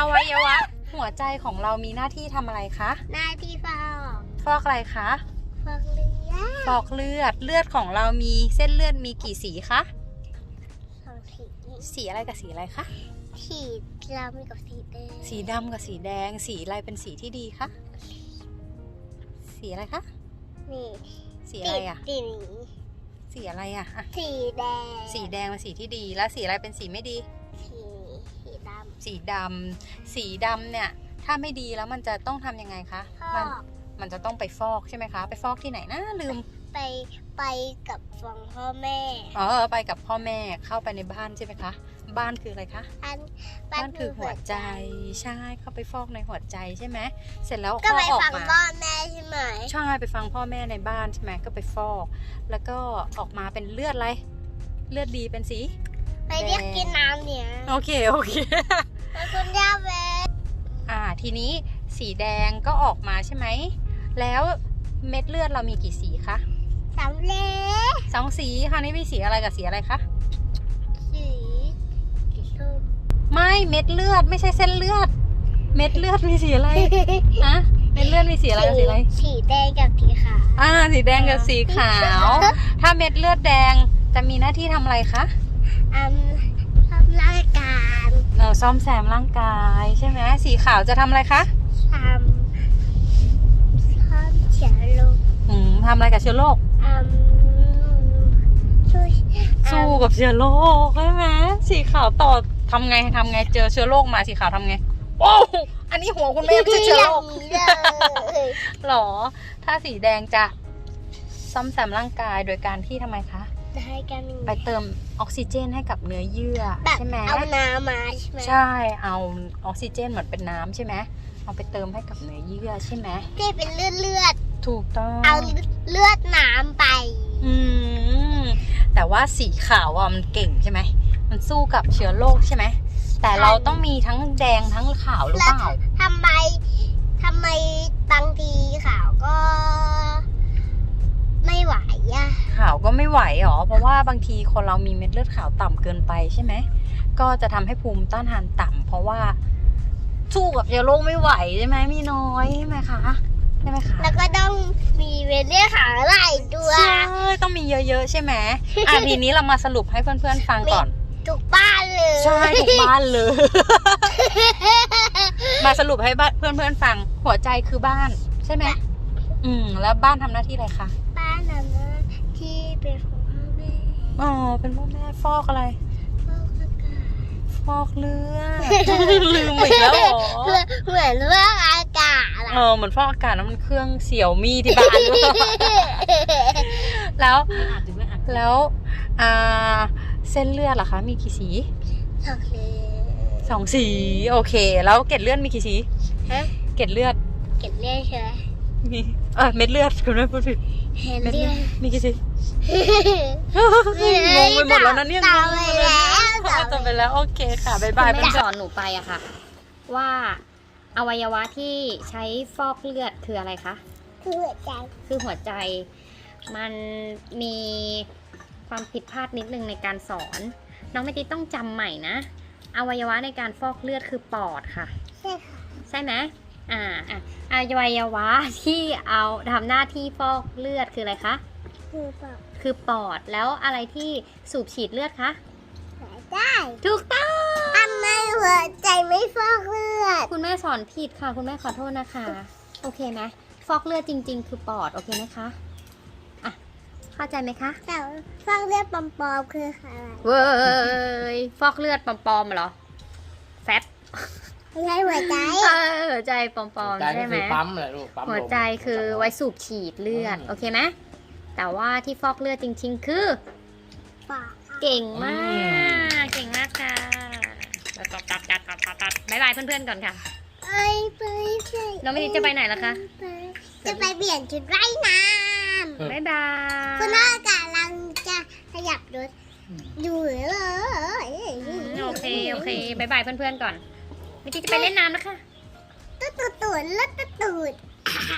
อวัยวะ หัวใจของเรามีหน้าที่ทำอะไรคะ หน้าที่ฟอกฟอกอะไรคะ ฟอกเลือดฟอกเลือด เลือดของเรามีเส้นเลือดมีกี่สีคะ สองสีสีอะไรกับสีอะไรคะ สีดำกับสีแดง สีดำกับสีแดง สีอะไรเป็นสีที่ดีคะ สีอะไรคะ นี่สีอะไรอะสีนี้สีอะไรอะอะสีแดง สีแดงเป็นสีที่ดี แล้วสีอะไรเป็นสีไม่ดี สีสีดสีดำสีดำเนี่ย ถ้าไม่ดีแล้วมันจะต้องทำยังไงคะำฟมัอนกมันจะต้องไปฟอกใช่ไหมคะ ไปฟอกที่ไหนนะลืมไปไปกับฟังพ่อแม่อ๋อไปกับพ่อแม่เข้าไปในบ้านใช่ไหมคะ บ้านคืออะไรคะ อันบ้านคือหัวใจใช่เข้าไปฟอกในหัวใจใช่ไหมเสร็จแล้วก็ก็ไปออกฟังมาพ่อแม่ใช่ไหมใช่ไปฟังพ่อแม่ในบ้านใช่ไหมก็ไปฟอก แล้วก็ออกมาเป็นเลือดอะไร เลือดดีเป็นสี ไปเรียกกินน้ำเนี่ย โอเค โอเคแล้วคุณย่าเวอ่า ทีนี้สีแดงก็ออกมาใช่ไหม แล้วเม็ดเลือดเรามีกี่สีคะสำเร็จสองสีคราวนี้มีสีอะไรกับสีอะไรคะสีสีส้มไม่เม็ดเลือดไม่ใช่เส้นเลือด เม็ดเลือดมีสีอะไรอะเม็ดเลือดมีสีอะไรกับสีอะไร สีแดงกับสีขาว อ่า สีแดงกับสีขาว ถ้าเม็ดเลือดแดงจะมีหน้าที่ทำอะไรคะ อันทำรายการเราซ่อมแซมร่างกายใช่ไหมสีขาวจะทำอะไรคะทำทำเฉียลงอืมทำอะไรกับเชื้อโรคอันช่วยสู้กับเชื้อโรคใช่ไหมสีขาวต่อทำไงทำไงเจอเชื้อโรคมาสีขาวทำไงโอ้วอันนี้หัวคุณแม่ไม่ใช่เชื้อโรคอย่างนี้เลยหรอ ถ้าสีแดงจะซ่อมแซมร่างกายโดยการที่ทำไมคะ ได้กันอย่างนี้ไปเติมออกซิเจนให้กับเนื้อเยื่อแบบใช่ไหมเอาน้ำมาใช่ไหมใช่เอาออกซิเจนเหมือนเป็นน้ำใช่ไหมเอาไปเติมให้กับเนื้อเยื่อใช่ไหมที่เป็นเลือดเลือดถูกต้อง เอาเลือดน้ำไป อืมแต่ว่าสีขาวอะมันเก่งใช่ไหม มันสู้กับเชื้อโรคใช่ไหม แต่เราต้องมีทั้งแดงทั้งขาวหรือเปล่าทำไมทำไมบางทีขาวก็ ไม่ไหวอะขาวก็ไม่ไหวหรอ เพราะว่าบางทีคนเรามีเม็ดเลือดขาวต่ำเกินไปใช่ไหม ก็จะทำให้ภูมิต้านทานต่ำเพราะว่าสู้กับเชื้อโรคไม่ไหวใช่ไหมมีน้อยใช่ไหมคะใช่ไหมคะ แล้วก็ต้องมีเวลเลือดขาวหลายตัวใช่ต้องมีเยอะๆใช่ไหมอะทีนี้เรามาสรุปให้เพื่อนๆฟังก่อนทุกบ้านเลย ใช่ทุกบ้านเลย มาสรุปให้บ้านเพื่อนๆฟังหัวใจคือบ้าน ใช่ไหมอืม แล้วบ้านทำหน้าที่อะไรคะ เป็นพ่อแม่ฟอกอะไรพ่ออากาศฟอกเลือด ลืมอีกแล้วเหรอเหมือนเหมือนเรื่องอากาศอะเออเหมือนฟอกอากาศแล้วมันเครื่องเสี่ยวมีที่บ้านด้วยแล้ว แล้วอ่าเส้นเลือดล่ะคะ มีกี่สีโอเคสองสีโอเค แล้วเกล็ดเลือดมีกี่สีฮะเกล็ดเลือดเก็บเลือดใช่ไหมมีเออเม็ดเลือดคุณไม่พูดผิดเห็นเม็ดเลืเลืออดดมีกี่สี งงไปหมดแล้วนะเนี่ยตามไปแล้วจบไปแล้วโอเคค่ะบ๊ายบายคุณเพื่แม่อนสอนหนูไปอะค่ะ ว่าอวัยวะที่ใช้ฟอกเลือดคืออะไรคะ คือหัวใจ คือหัวใจ มันมีความผิดพลาดนิดนึงในการสอน น้องไม่ติต้องจำใหม่นะ อวัยวะในการฟอกเลือดคือปอดค่ะ ใช่ค่ะ ใช่ไหมอ่าอะอวัยวะที่เอาทำหน้าที่ฟอกเลือดคืออะไรคะ คือแบบคือปอดแล้วอะไรที่สูบฉีดเลือดคะหัวใจถูกต้องทำไมหัวใจไม่ฟอกเลือด คุณแม่สอนผิดค่ะ คุณแม่ขอโทษนะคะ โอเคไหมฟอกเลือดจริง ๆ คือปอดโอเคไหมคะอะเข้าใจไหมคะแต่ฟอกเลือดปลอมๆคืออะไรเว้ยฟอกเลือดปลอมๆเหรอแฟบไม่ใช่หัวใจเออหัวใจปลอมใจๆใช่ไหมก็คือปั๊มแหละลูกปั๊มหัวลมใจคือไว้สูบฉีดเลือดอืมโอเคไหม แต่ว่าที่ฟอกเลือดจริง ๆ คือปากเก่งมาก เก่งมากค่ะตัดตัดตัดตัดตัดตัดตัดบายบายเพื่อนๆก่อนค่ะ เอ้ยไปไปน้องมินิจะไปไหนล่ะคะไปจะไปเปลี่ยนชุดว่ายน้บายบายำคุณพ่อกำลังจะขยับรถอยู่เลยโอเคโอเคบายบายเพื่อนๆก่อนมินิจะไปเล่นน้ำนะคะ ตุ๊ดตุ๊ดตุ๊ดตุ๊ดตุ๊ด